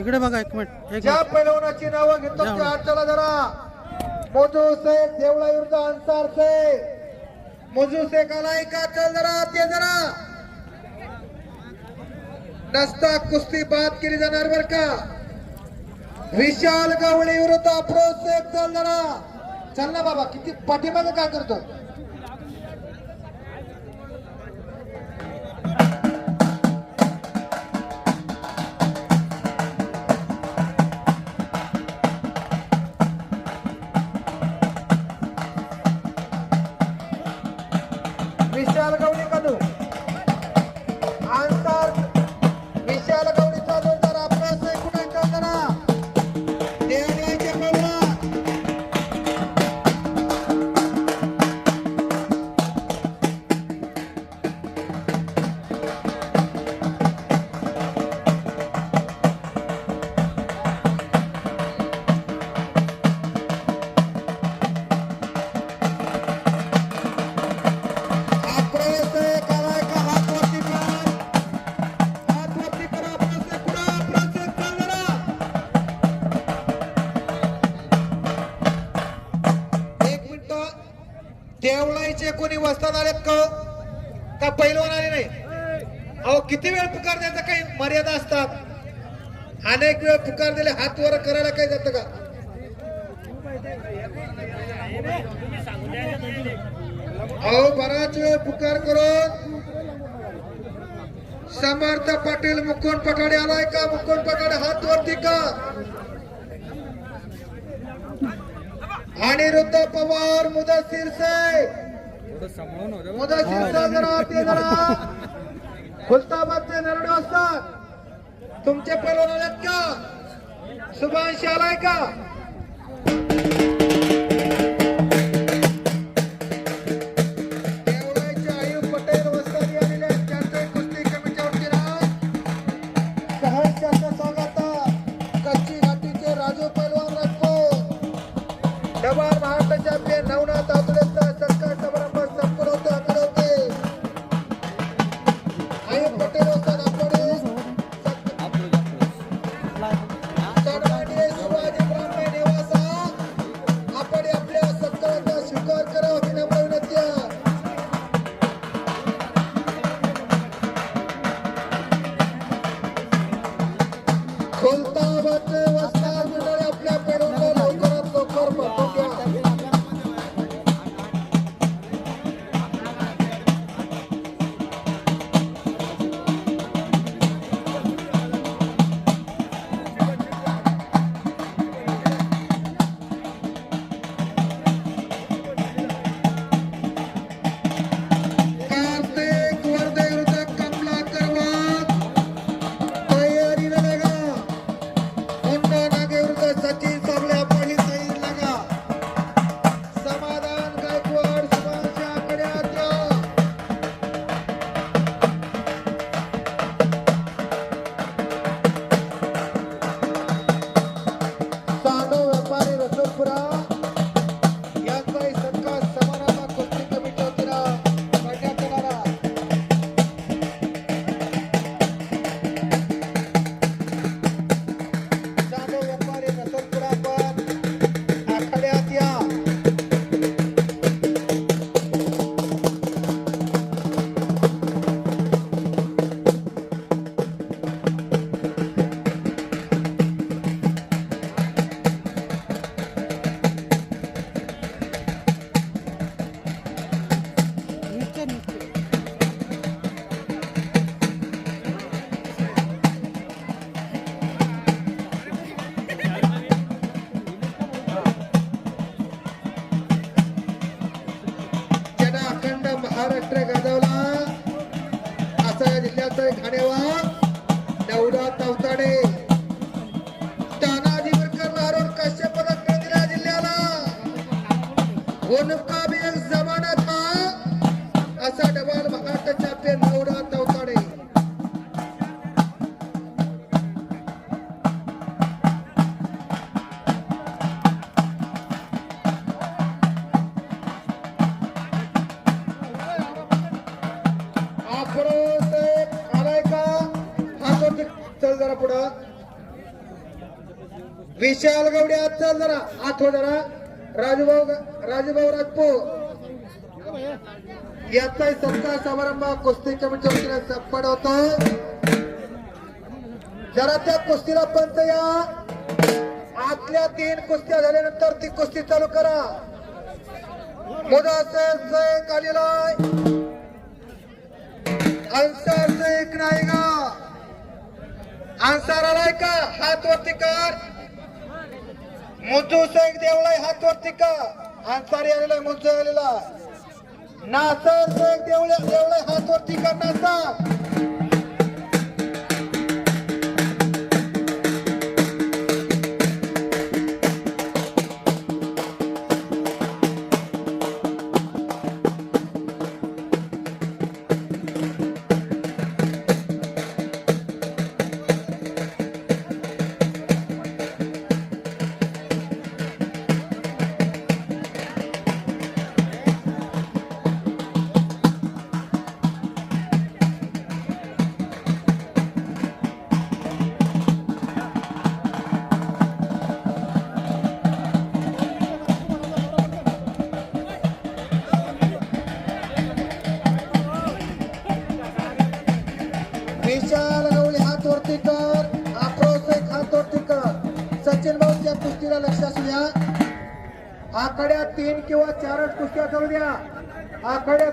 इकडे बघा एक मिनिट एक ज्या पैलवानाची नावं घेतो या. ते हात चला जरा मोजू शेख देवळा विरुद्ध अन्सार शेख. मोजू शेख आलाय का चल जरा ते जरा नसता कुस्ती बाद केली जाणार बर का? विशाल गवळी विरुद्ध अफरोज शेख चल जरा चल ना बाबा किती पाठीमागे काय करतो विशाल गवळी देवळाईचे कोणी वस्ताद आलेत का? का पैलवान आले नाही? अहो किती वेळ पुकार द्यायचा? काही मर्यादा असतात. अनेक वेळ पुकार दिले हात वर करायला काही जातं का? अहो बराच वेळ पुकार करून समर्थ पाटील मुकुंद पठाडे आलाय का? मुकुंद पठाडे हात वरती का? अनिरुद्ध पवार मुदत से ते जरा. खुलताबादचे नरडे असतात. तुमचे पैलवान आलेत का? शुभांशी आलाय का? आयुब महाराष्ट्र गाजवला. असा या जिल्ह्याचा एक घाणेवा नवरा तवताडे तानाजीवरकर नारोड कश्य पदक मिळतील या जिल्ह्याला. होनुका भी चल जरा पुढं. विशाल गवडे आज चल जरा. आठव जरा. राजूभाऊ राजूभाऊ राजपो याचा सत्ता समारंभ कुस्ती कमिटी वतीने होत. जरा त्या कुस्तीला पंत या. आतल्या तीन कुस्त्या झाल्यानंतर ती कुस्ती चालू करा. मुदासर शेख आलेला अन्सर शेख नायगा का आलाय का? हात वरती कर मुजू शेख देवळाय हात वरती का? अन्सारी आलेला मुजू आलेला नासर शेख देवळे देवळे हात वरती कर नासर. विशाल गवळी हात वरती कर. आक्रोश एक हात वरती कर. सचिन भाऊच्या कुस्तीला लक्ष असू द्या. आखाड्यात तीन किंवा चारच कुस्त्या करू द्या. आखाड्यात